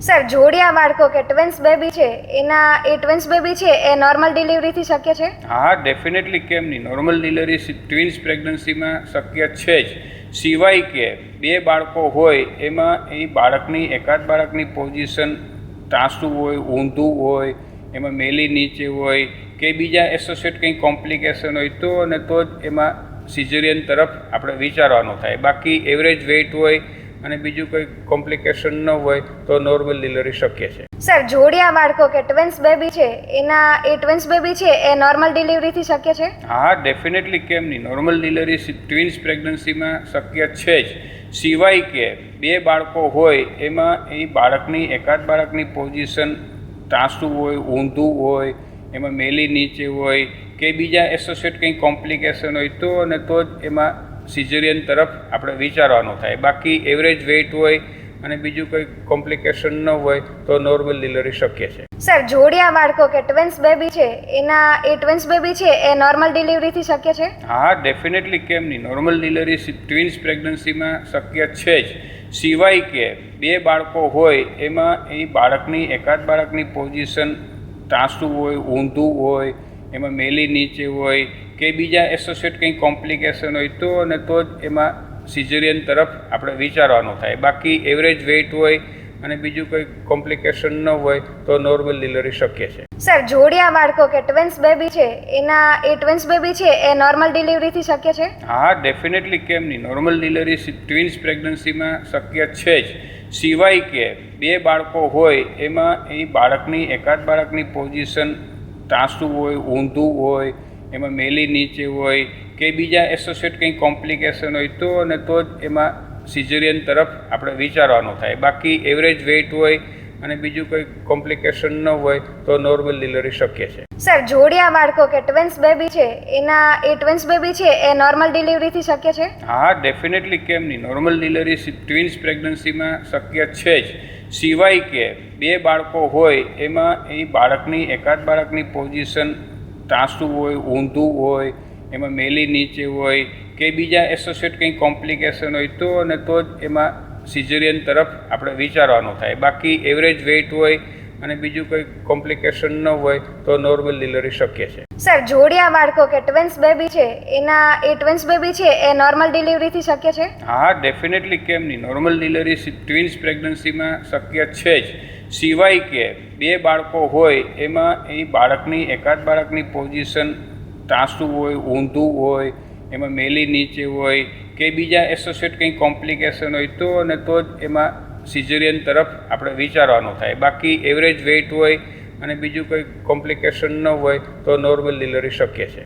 Sir, જોડિયા બાળકો કે twins baby છે, એના, એ ટ્વિન્સ બેબી છે, એ નોર્મલ ડિલિવરીથી શક્ય છે? હા, ડેફિનેટલી કેમ નહીં. નોર્મલ ડિલિવરી ટ્વિન્સ પ્રેગ્નન્સીમાં શક્ય છે જ. સિવાય કે બે બાળકો હોય, એમાં એ બાળકની, એકાદ બાળકની પોઝિશન ત્રાસું હોય, ઊંધું હોય, એમાં મેલી નીચે હોય, કે બીજા એસોસિએટ કંઈ કોમ્પ્લિકેશન હોય, તો અને તો જ એમાં સિઝેરિયન તરફ આપણે વિચારવાનું થાય. બાકી એવરેજ વેઇટ હોય અને બીજું કોઈ કોમ્પ્લિકેશન ન હોય તો નોર્મલ ડિલિવરી શક્ય છે. સર જોડિયા બાળકો કે ટ્વિન્સ બેબી છે એના એ ટ્વિન્સ બેબી છે એ નોર્મલ ડિલિવરીથી શક્ય છે? હા ડેફિનેટલી કેમ નહીં? નોર્મલ ડિલિવરી ટ્વિન્સ પ્રેગ્નન્સીમાં શક્ય છે જ. સિવાય કે બે બાળકો હોય એમાં એ બાળકની એકાદ બાળકની પોઝિશન ત્રાસું હોય ઊંધું હોય એમાં મેલી નીચે હોય કે બીજા એસોસિએટ કંઈ કોમ્પ્લિકેશન હોય તો અને તો જ એમાં સિઝેરિયન તરફ આપણે વિચારવાનું થાય. બાકી એવરેજ વેઇટ હોય અને બીજું કોઈ કોમ્પ્લિકેશન ન હોય તો નોર્મલ ડિલિવરી શક્ય છે. સર જોડિયા બાળકો કે ટ્વિન્સ બેબી છે એના એ ટ્વિન્સ બેબી છે એ નોર્મલ ડિલિવરીથી શક્ય છે? હા ડેફિનેટલી કેમ નહીં? નોર્મલ ડિલિવરી ટ્વિન્સ પ્રેગ્નન્સીમાં શક્ય છે જ. સિવાય કે બે બાળકો હોય એમાં એ બાળકની એકાદ બાળકની પોઝિશન ત્રાસું હોય ઊંધું હોય એમાં મેલી નીચે હોય કે બીજા એસોસિએટ કંઈ કોમ્પ્લિકેશન હોય તો અને તો જ એમાં સિઝેરિયન તરફ આપણે વિચારવાનું થાય. બાકી એવરેજ વેઇટ હોય અને બીજું કોઈ કોમ્પ્લિકેશન ન હોય તો નોર્મલ ડિલિવરી શક્ય છે. સર જોડિયા બાળકો કે ટ્વિન્સ બેબી છે એના એ ટ્વિન્સ બેબી છે એ નોર્મલ ડિલિવરીથી શક્ય છે? હા ડેફિનેટલી કેમ નહીં? નોર્મલ ડિલિવરી ટ્વિન્સ પ્રેગ્નન્સીમાં શક્ય છે જ. સિવાય કે બે બાળકો હોય એમાં એ બાળકની એકાદ બાળકની પોઝિશન ત્રાસું હોય ઊંધું હોય એમાં મેલી નીચે હોય કે બીજા એસોસિએટ કંઈ કોમ્પ્લિકેશન હોય તો અને તો જ એમાં સિઝેરિયન તરફ આપણે વિચારવાનું થાય. બાકી એવરેજ વેઇટ હોય અને બીજું કોઈ કોમ્પ્લિકેશન ન હોય તો નોર્મલ ડિલિવરી શક્ય છે. સર જોડિયા બાળકો કે ટ્વિન્સ બેબી છે એના એ ટ્વિન્સ બેબી છે એ નોર્મલ ડિલિવરીથી શક્ય છે? હા ડેફિનેટલી કેમ નહીં. નોર્મલ ડિલિવરી ટ્વિન્સ પ્રેગ્નન્સીમાં શક્ય છે જ. સિવાય કે બે બાળકો હોય, એમાં એ બાળકની, એકાદ બાળકની પોઝિશન ત્રાસું હોય, ઊંધું હોય, એમાં મેલી નીચે હોય, કે બીજા એસોસિએટ કંઈ કોમ્પ્લિકેશન હોય, તો અને તો જ એમાં સિઝેરિયન તરફ આપણે વિચારવાનું થાય. બાકી એવરેજ વેઇટ હોય અને બીજું કોઈ કોમ્પ્લિકેશન ન હોય તો નોર્મલ ડિલિવરી શક્ય છે. સર જોડિયા બાળકો કે ટ્વિન્સ બેબી છે એના એ ટ્વિન્સ બેબી છે એ નોર્મલ ડિલિવરીથી શક્ય છે? હા ડેફિનેટલી કેમ નહીં? નોર્મલ ડિલિવરી ટ્વિન્સ પ્રેગ્નન્સીમાં શક્ય છે જ. સિવાય કે બે બાળકો હોય એમાં એ બાળકની એકાદ બાળકની પોઝિશન ત્રાસું હોય ઊંધું હોય એમાં મેલી નીચે હોય કે બીજા એસોસિએટ કંઈ કોમ્પ્લિકેશન હોય તો અને તો જ એમાં સિઝેરિયન તરફ આપણે વિચારવાનું થાય. બાકી એવરેજ વેઇટ હોય અને બીજું કોઈ કોમ્પ્લિકેશન ન હોય તો નોર્મલ ડિલિવરી શક્ય છે.